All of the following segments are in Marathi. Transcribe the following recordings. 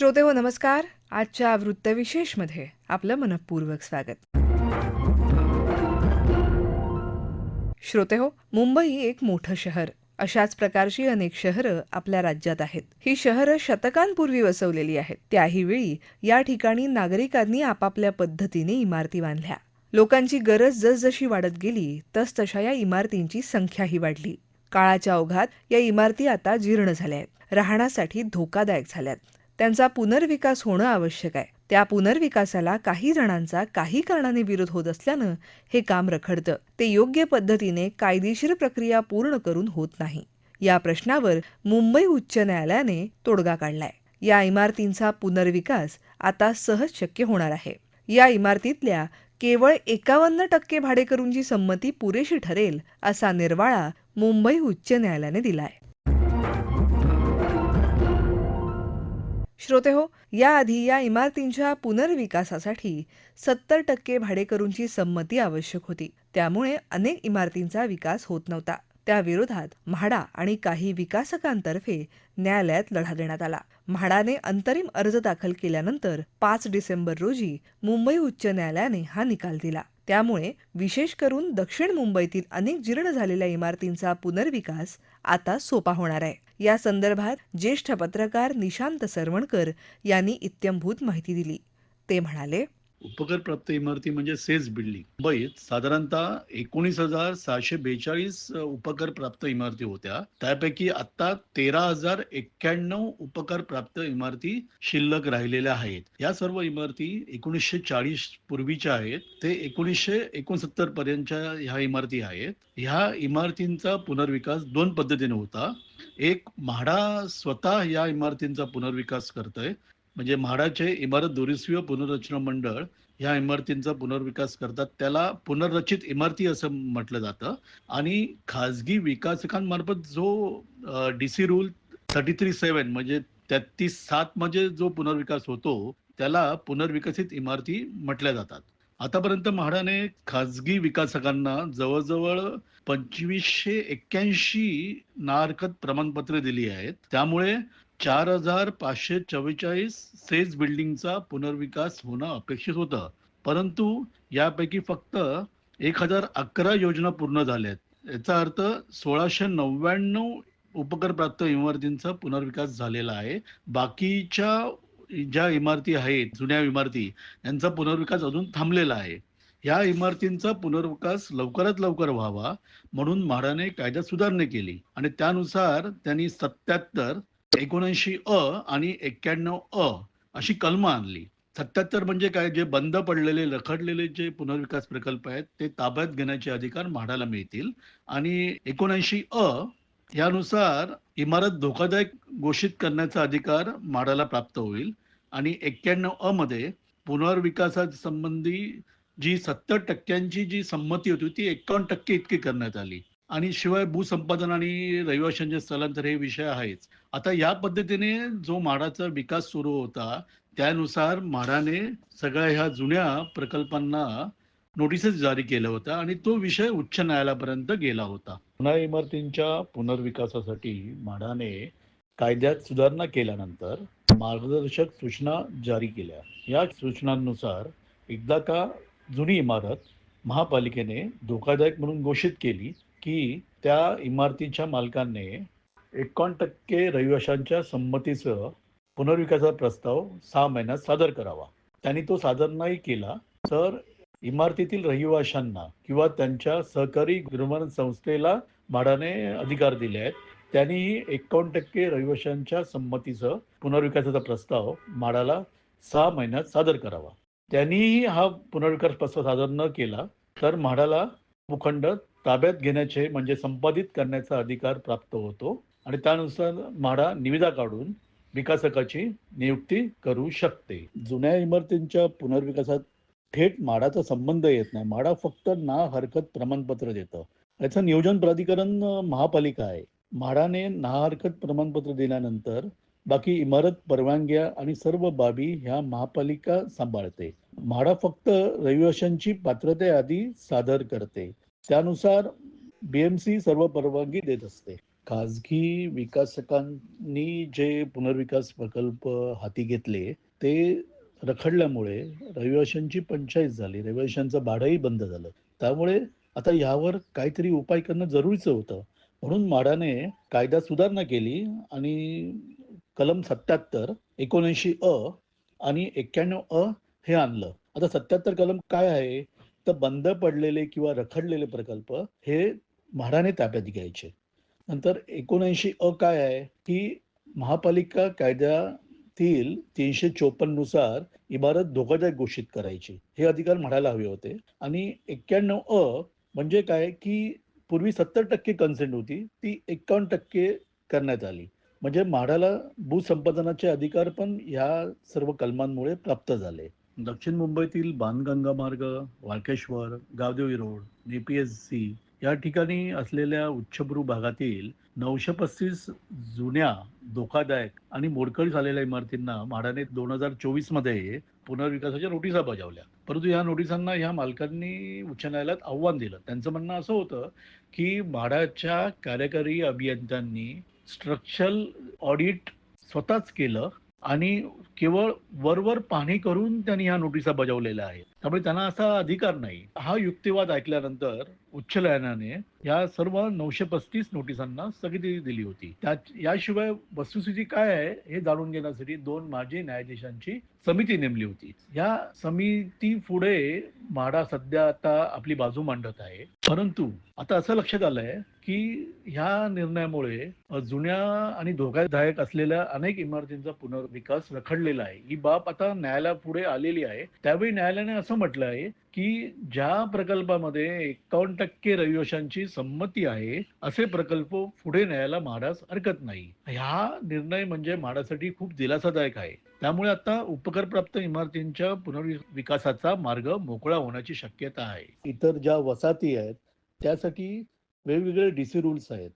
श्रोते हो नमस्कार. आजच्या वृत्तविशेषमध्ये आपलं मनपूर्वक स्वागत. श्रोते हो मुंबई एक मोठं शहर. अशाच प्रकारची अनेक शहरं आपल्या राज्यात आहेत. ही शहरं शतकांपूर्वी वसवलेली आहेत. त्याही वेळी या ठिकाणी नागरिकांनी आपापल्या पद्धतीने इमारती बांधल्या. लोकांची गरज जसजशी वाढत गेली तसतशा या इमारतींची संख्याही वाढली. काळाच्या ओघात या इमारती आता जीर्ण झाल्या आहेत. राहण्यासाठी धोकादायक झाल्यात. त्यांचा पुनर्विकास होणं आवश्यक आहे. त्या पुनर्विकासाला काही जणांचा काही कारणाने विरोध होत असल्यानं हे काम रखडतं. ते योग्य पद्धतीने कायदेशीर प्रक्रिया पूर्ण करून होत नाही. या प्रश्नावर मुंबई उच्च न्यायालयाने तोडगा काढलाय. या इमारतींचा पुनर्विकास आता सहज शक्य होणार आहे. या इमारतीतल्या केवळ एकावन्न टक्के भाडेकरूंची संमती पुरेशी ठरेल असा निर्वाळा मुंबई उच्च न्यायालयाने दिलाय. श्रोते हो याआधी या इमारतींच्या पुनर्विकासासाठी सत्तर टक्के भाडेकरूंची संमती आवश्यक होती. त्यामुळे अनेक इमारतींचा विकास होत नव्हता. त्याविरोधात म्हाडा आणि काही विकासकांतर्फे न्यायालयात लढा देण्यात आला. म्हाडाने अंतरिम अर्ज दाखल केल्यानंतर पाच डिसेंबर रोजी मुंबई उच्च न्यायालयाने हा निकाल दिला. त्यामुळे विशेष करून दक्षिण मुंबईतील अनेक जीर्ण झालेल्या इमारतींचा पुनर्विकास आता सोपा होणार आहे. या संदर्भात ज्येष्ठ पत्रकार निशांत सरवणकर यांनी इत्यंभूत माहिती दिली. ते म्हणाले उपकर प्राप्त इमारती म्हणजे सेज बिल्डिंग. मुंबईत साधारणतः एकोणीस हजार सहाशे बेचाळीस उपकर प्राप्त इमारती होत्या. त्यापैकी आता तेरा हजार एक्क्याण्णव उपकार प्राप्त इमारती शिल्लक राहिलेल्या आहेत. या सर्व इमारती एकोणीसशे चाळीस पूर्वीच्या आहेत. ते एकोणीसशे एकोणसत्तर पर्यंतच्या ह्या इमारती आहेत. ह्या इमारतींचा पुनर्विकास दोन पद्धतीने होता. एक म्हाडा स्वतः या इमारतींचा पुनर्विकास करतोय. म्हणजे म्हाडाचे इमारत दुरुस्ती पुनर्रचना मंडळ ह्या इमारतींचा पुनर्विकास करतात. त्याला पुनर्रचित इमारती असं म्हटलं जातं. आणि खाजगी विकासकांमार्फत जो D C rule thirty three seven म्हणजे तेहतीस सात मध्ये जो पुनर्विकास होतो त्याला पुनर्विकसित इमारती म्हटल्या जातात. आतापर्यंत म्हाडाने खाजगी विकासकांना जवळजवळ पंचवीसशे एक्क्याऐंशी नाहरकत प्रमाणपत्रे दिली आहेत. त्यामुळे चार हजार पाचशे चव्वेचाळीस सेज बिल्डिंगचा पुनर्विकास होणं अपेक्षित होतं. परंतु यापैकी फक्त एक हजार अकरा योजना पूर्ण झाल्या आहेत याचा अर्थ सोळाशे नव्याण्णव उपकरप्राप्त इमारतींचा पुनर्विकास झालेला आहे. बाकीच्या ज्या इमारती आहेत जुन्या इमारती यांचा पुनर्विकास अजून थांबलेला आहे. या इमारतींचा पुनर्विकास लवकरात लवकर व्हावा म्हणून म्हाडाने कायद्यात सुधारणा केली आणि त्यानुसार त्यांनी सत्याहत्तर एकोणऐंशी अ आणि एक्क्याण्णव अ अशी कलमं आणली. सत्याहत्तर म्हणजे काय? जे बंद पडलेले रखडलेले जे पुनर्विकास प्रकल्प आहेत ते ताब्यात घेण्याचे अधिकार म्हाडाला मिळतील. आणि एकोणऐंशी अ यानुसार इमारत धोकादायक घोषित करण्याचा अधिकार म्हाडाला प्राप्त होईल. आणि एक्क्याण्णव अ मध्ये पुनर्विकासा संबंधी जी सत्तर टक्क्यांची जी संमती होती ती एकावन्न टक्के इतकी करण्यात आली. आणि शिवाय भूसंपादन आणि रहिवाशांचे स्थलांतर हे विषय आहेच. आता या पद्धतीने जो म्हाडाचा विकास सुरू होता त्यानुसार म्हाडाने सगळ्या ह्या जुन्या प्रकल्पांना नोटिसेस जारी केलं होत्या आणि तो विषय उच्च न्यायालयापर्यंत गेला होता. पुन्हा इमारतींच्या पुनर्विकासासाठी म्हाडाने कायद्यात सुधारणा केल्यानंतर मार्गदर्शक सूचना जारी केल्या. या सूचनांनुसार एकदा का जुनी इमारत महापालिकेने धोकादायक म्हणून घोषित केली की त्या इमारतीच्या मालकाने एकावन्न टक्के रहिवाशांच्या संमतीसह पुनर्विकासाचा प्रस्ताव सहा महिन्यात सादर करावा. त्यांनी तो सादर नाही केला तर इमारतीतील रहिवाशांना किंवा त्यांच्या सहकारी गृहनिर्माण संस्थेला म्हाडाने अधिकार दिले आहेत. त्यांनीही एकावन्न टक्के रहिवाशांच्या संमतीसह पुनर्विकासाचा प्रस्ताव म्हाडाला सहा महिन्यात सादर करावा. त्यांनीही हा पुनर्विकास प्रस्ताव सादर न केला तर म्हाडाला भूखंड ताब्यात घेण्याचे म्हणजे संपादित करण्याचा अधिकार प्राप्त होतो. आणि त्यानुसार म्हाडा निविदा काढून विकासकाची नियुक्ती करू शकते. जुन्या इमारतींच्या पुनर्विकासात थेट म्हाडाचा संबंध येत नाही. म्हाडा फक्त ना हरकत प्रमाणपत्र देतं. याचं नियोजन प्राधिकरण महापालिका आहे. म्हाडाने ना हरकत प्रमाणपत्र दिल्यानंतर बाकी इमारत परवानग्या आणि सर्व बाबी ह्या महापालिका सांभाळते. म्हाडा फक्त रहिवाशांची पात्रते आधी सादर करते. त्यानुसार बीएमसी सर्व परवानगी देत असते. खाजगी विकासकांनी जे पुनर्विकास प्रकल्प हाती घेतले ते रखडल्यामुळे रहिवाशांची पंचायत झाली. रहिवाशांचं भाडंही बंद झालं. त्यामुळे आता यावर काहीतरी उपाय करणं जरुरीचं होतं. म्हणून माडाने कायदा सुधारणा केली आणि कलम सत्याहत्तर एकोणऐंशी अ आणि एक्क्याण्णव अ हे आणलं. आता सत्याहत्तर कलम काय आहे? तर बंद पडलेले किंवा रखडलेले प्रकल्प हे म्हाडाने ताब्यात घ्यायचे. नंतर एकोणऐंशी अ काय आहे? की महापालिका कायद्यातील तीनशे चोपन्ननुसार इमारत धोकादायक घोषित करायची. हे अधिकार म्हणायला हवे होते. आणि एक्क्याण्णव अ म्हणजे काय? की पूर्वी सत्तर टक्के कन्सेंट होती. ती एक्कावन्न टक्के करण्यात आली. म्हणजे म्हाडाला भूसंपादनाचे अधिकार पण ह्या सर्व कलमांमुळे प्राप्त झाले. दक्षिण मुंबईतील बाणगंगा मार्ग वाळकेश्वर गावदेवी रोड नेपीएससी या ठिकाणी असलेल्या उच्चभ्रू भागातील नऊशे पस्तीस जुन्या धोकादायक आणि मोडकळी झालेल्या इमारतींना म्हाडाने दोन हजार चोवीसमध्ये पुनर्विकासाच्या नोटिसा बजावल्या. परंतु या नोटिसांना ह्या मालकांनी उच्च न्यायालयात आव्हान दिलं. त्यांचं म्हणणं असं होतं की म्हाडाच्या कार्यकारी अभियंत्यांनी स्ट्रक्चरल ऑडिट स्वतःच केलं. आणि केवळ वरवर पाहणी करून त्यांनी ह्या नोटिसा बजावलेल्या आहेत त्यामुळे त्यांना असा अधिकार नाही. हा युक्तिवाद ऐकल्यानंतर उच्च न्यायालयाने या सर्व नऊशे पस्तीस नोटिसांना स्थगिती दिली होती. त्या याशिवाय वस्तुस्थिती काय आहे हे जाणून घेण्यासाठी दोन माजी न्यायाधीशांची समिती नेमली होती. या समिती पुढे म्हाडा सध्या आता आपली बाजू मांडत आहे. परंतु आता असं लक्षात आलंय की ह्या निर्णयामुळे जुन्या आणि धोकादायक असलेल्या अनेक इमारतींचा पुनर्विकास रखडलेला आहे. ही बाब आता न्यायालयापुढे आलेली आहे. त्यावेळी न्यायालयाने असं म्हटलं आहे की ज्या प्रकल्पामध्ये एकावन्न टक्के रहिवाशांची संमती आहे असे प्रकल्प पुढे न्यायला म्हाडास हरकत नाही. हा निर्णय म्हणजे म्हाडासाठी खूप दिलासादायक आहे. त्यामुळे आता उपकरप्राप्त इमारतींच्या पुनर्विकासाचा मार्ग मोकळा होण्याची शक्यता आहे. इतर ज्या वसाहती आहेत त्यासाठी वेगवेगळे डीसी रूल्स आहेत.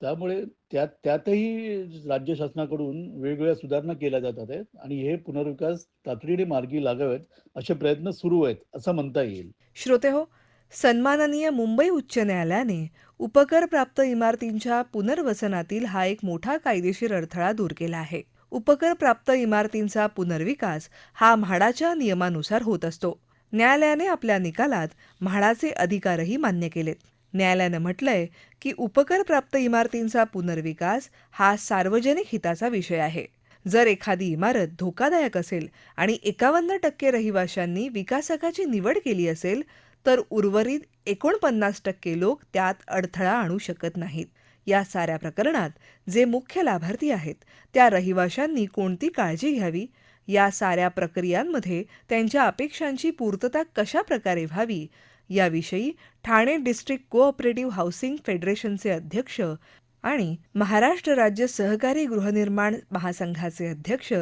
त्यामुळे त्यात त्यातही राज्य शासनाकडून वेगवेगळ्या सुधारणा केल्या जातात आहेत आणि हे पुनर्विकास तातडीने मार्गी लागावेत असे प्रयत्न सुरू आहेत असं म्हणता येईल. श्रोते हो सन्माननीय मुंबई उच्च न्यायालयाने उपकर प्राप्त इमारतींच्या पुनर्वसनातील हा एक मोठा कायदेशीर अडथळा दूर केला आहे. उपकर प्राप्त इमारतींचा पुनर्विकास हा म्हाडाच्या नियमानुसार होत असतो. न्यायालयाने आपल्या निकालात म्हाडाचे अधिकारही मान्य केलेत. न्यायालयानं म्हटलंय की उपकर प्राप्त इमारतींचा पुनर्विकास हा सार्वजनिक हिताचा विषय आहे. जर एखादी इमारत धोकादायक असेल आणि एकावन्न टक्के रहिवाशांनी विकासकाची निवड केली असेल तर उर्वरित एकोणपन्नास टक्के लोक त्यात अडथळा आणू शकत नाहीत. या साऱ्या प्रकरणात जे मुख्य लाभार्थी आहेत त्या रहिवाशांनी कोणती काळजी घ्यावी? या साऱ्या प्रक्रियांमध्ये त्यांच्या अपेक्षांची पूर्तता कशा प्रकारे व्हावी? याविषयी ठाणे डिस्ट्रिक्ट कोऑपरेटिव्ह हाऊसिंग फेडरेशनचे अध्यक्ष आणि महाराष्ट्र राज्य सहकारी गृहनिर्माण महासंघाचे अध्यक्ष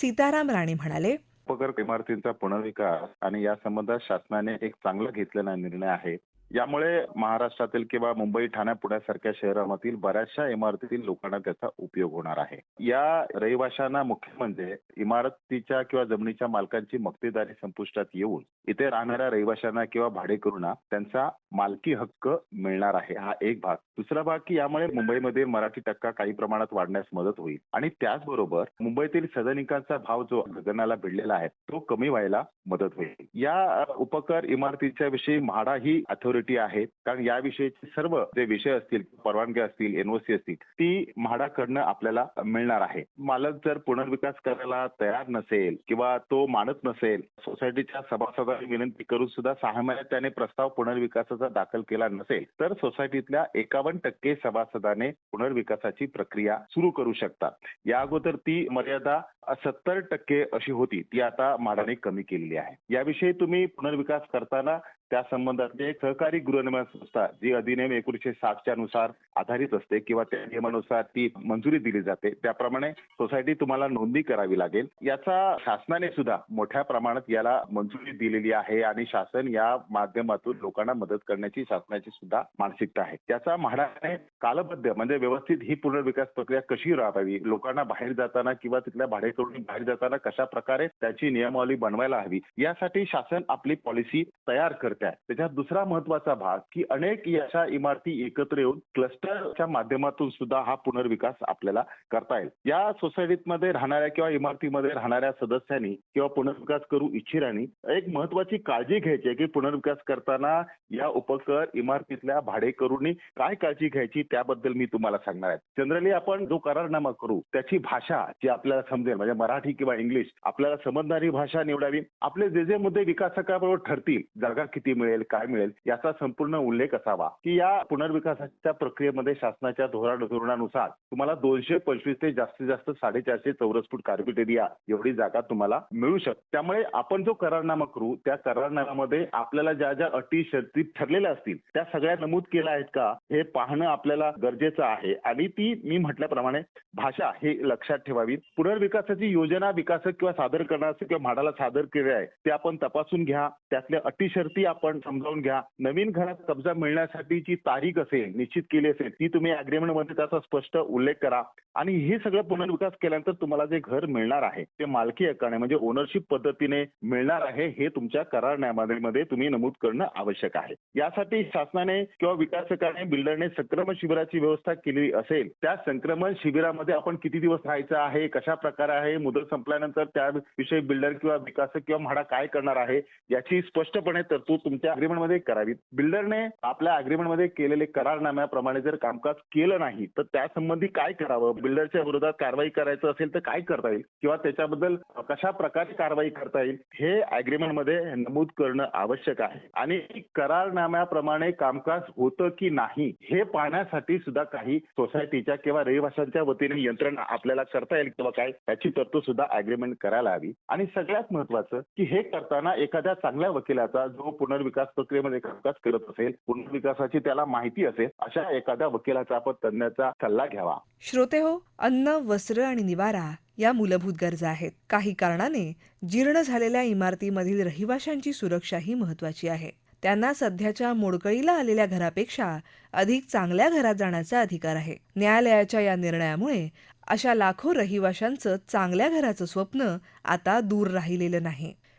सीताराम राणे म्हणाले. उपकर इमारतींचा पुनर्विकास आणि या संबंधात शासनाने एक चांगला घेतलेला निर्णय आहे. यामुळे महाराष्ट्रातील किंवा मुंबई ठाणे पुण्यासारख्या शहरामधील बऱ्याचशा इमारतीतील लोकांना त्याचा उपयोग होणार आहे. या रहिवाशांना मुख्य म्हणजे इमारतीच्या किंवा जमिनीच्या मालकांची मक्तेदारी संपुष्टात येऊन इथे राहणाऱ्या रहिवाशांना किंवा भाडेकरूंना त्यांचा मालकी हक्क मिळणार आहे. हा एक भाग. दुसरा भाग की यामुळे मुंबईमध्ये मराठी टक्का काही प्रमाणात वाढण्यास मदत होईल. आणि त्याचबरोबर मुंबईतील सदनिकांचा भाव जो गगनाला भिडलेला आहे तो कमी व्हायला मदत होईल. या उपकर इमारतीच्या विषयी म्हाडा ही अथॉरिटी आहे कारण याविषयीचे सर्व जे विषय असतील परवानगी असतील एनओसी असतील ती म्हाडाकडनं आपल्याला मिळणार आहे. मालक जर पुनर्विकास करायला तयार नसेल किंवा तो मानत नसेल सोसायटीच्या सभासदांनी विनंती करून सुद्धा सहा महिन्यात त्याने प्रस्ताव पुनर्विकासाचा दाखल केला नसेल तर सोसायटीतल्या एकावन्न टक्के सभासदाने पुनर्विकासाची प्रक्रिया सुरू करू शकतात. या अगोदर ती मर्यादा सत्तर टक्के अशी होती ती आता म्हाडाने कमी केलेली आहे. याविषयी तुम्ही पुनर्विकास करताना त्या संबंधातली एक सहकारी गृहनिर्माण संस्था जी अधिनियम एकोणीशे साठच्या नुसार आधारित असते किंवा त्या नियमानुसार ती मंजुरी दिली जाते त्याप्रमाणे सोसायटी तुम्हाला नोंदणी करावी लागेल. याचा शासनाने सुद्धा मोठ्या प्रमाणात याला मंजुरी दिलेली आहे आणि शासन या माध्यमातून लोकांना मदत करण्याची शासनाची सुद्धा मानसिकता आहे. त्याचा म्हाडाने कालबद्ध म्हणजे व्यवस्थित ही पुनर्विकास प्रक्रिया कशी राबवावी लोकांना बाहेर जाताना किंवा तिथल्या भाडेकरूंनी बाहेर जाताना कशा प्रकारे त्याची नियमावली बनवायला हवी यासाठी शासन आपली पॉलिसी तयार करते. काय त्याच्यात दुसरा महत्त्वाचा भाग की अनेक अशा इमारती एकत्र येऊन क्लस्टरच्या माध्यमातून सुद्धा हा पुनर्विकास आपल्याला करता येईल. या सोसायटीमध्ये राहणाऱ्या किंवा इमारतीमध्ये राहणाऱ्या सदस्यांनी किंवा पुनर्विकास करू इच्छिरांनी एक महत्वाची काळजी घ्यायची की पुनर्विकास करताना या उपकर इमारतीतल्या भाडेकरूंनी काय काळजी घ्यायची त्याबद्दल मी तुम्हाला सांगणार आहे. जनरली आपण जो करारनामा करू त्याची भाषा जी आपल्याला समजेल म्हणजे मराठी किंवा इंग्लिश आपल्याला समजणारी भाषा निवडावी. आपले जे जे मुद्दे विकासकाबरोबर ठरतील जागा किती मिळेल काय मिळेल याचा संपूर्ण उल्लेख असावा. की या पुनर्विकासाच्या प्रक्रियेमध्ये शासनाच्या धोरण धोरणानुसार तुम्हाला दोनशे पंचवीस ते जास्तीत जास्त साडेचारशे चौरस फूट कार्पेट एरिया एवढी जागा तुम्हाला मिळू शकते त्यामुळे आपण जो करारनामा करू त्या करारनाम्यामध्ये आपल्याला ज्या ज्या अटी शर्ती ठरलेल्या असतील त्या सगळ्या नमूद केल्या आहेत का हे पाहणं आपल्याला गरजेचं आहे. आणि ती मी म्हटल्याप्रमाणे भाषा हे लक्षात ठेवावी. पुनर्विकासाची योजना विकासक किंवा सादर करण्याचं किंवा म्हाडाला सादर केले आहे ते आपण तपासून घ्या. त्यातल्या अटी शर्ती पण समजावून घ्या. नवीन घरात कब्जा मिळण्यासाठीची तारीख असेल निश्चित केली असेल ती तुम्ही अग्रीमेंटमध्ये त्याचा स्पष्ट उल्लेख करा. आणि हे सगळं पुनर्विकास केल्यानंतर तुम्हाला जे घर मिळणार आहे ते मालकी हक्काने म्हणजे ओनरशिप पद्धतीने मिळणार आहे हे तुमच्या करारनाम्यामध्ये तुम्ही नमूद करणं आवश्यक आहे. यासाठी शासनाने किंवा विकासकाने बिल्डरने संक्रमण शिबिराची व्यवस्था केली असेल त्या संक्रमण शिबिरामध्ये आपण किती दिवस राहायचं आहे कशा प्रकारे आहे मुदत संपल्यानंतर त्याविषयी बिल्डर किंवा विकासक किंवा म्हाडा काय करणार आहे याची स्पष्टपणे तरतूद तुमच्या अग्रीमेंटमध्ये करावी बिल्डरने आपल्या अग्रीमेंटमध्ये केलेले करारनाम्याप्रमाणे जर कामकाज केलं नाही तर त्यासंबंधी काय करावं? बिल्डरच्या विरोधात कारवाई करायचं असेल तर काय करता येईल? किंवा त्याच्याबद्दल कशा प्रकारे कारवाई करता येईल? हे अग्रीमेंटमध्ये नमूद करणं आवश्यक आहे. आणि करारनाम्याप्रमाणे कामकाज होतं की नाही हे पाहण्यासाठी सुद्धा काही सोसायटीच्या किंवा रहिवाशांच्या वतीने यंत्रणा आपल्याला करता येईल किंवा काय याची तरतूद सुद्धा अग्रीमेंट करायला हवी. आणि सगळ्यात महत्वाचं की हे करताना एखाद्या चांगल्या वकिलाचा जो पुनर्विकास प्रक्रियेमध्ये कामकाज करत असेल पुनर्विकासाची त्याला माहिती असेल अशा एखाद्या वकिलाचा आपण तज्ञाचा सल्ला घ्यावा. श्रोते हो अन्न वस्त्र आणि निवारा या मूलभूत गरजा आहेत. काही कारणाने जीर्ण झालेल्या इमारतीमधील रहिवाशांची सुरक्षाही महत्वाची आहे. त्यांना सध्याच्या मोडकळीला आलेल्या घरापेक्षा अधिक चांगल्या घरात जाण्याचा अधिकार आहे. न्यायालयाच्या या निर्णयामुळे अशा लाखो रहिवाशांचं चांगल्या घराचं स्वप्न आता दूर राहिलेलं नाही.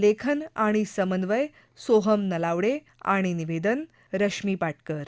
लेखन आणि समन्वय सोहम नलावडे आणि निवेदन रश्मी पाटकर.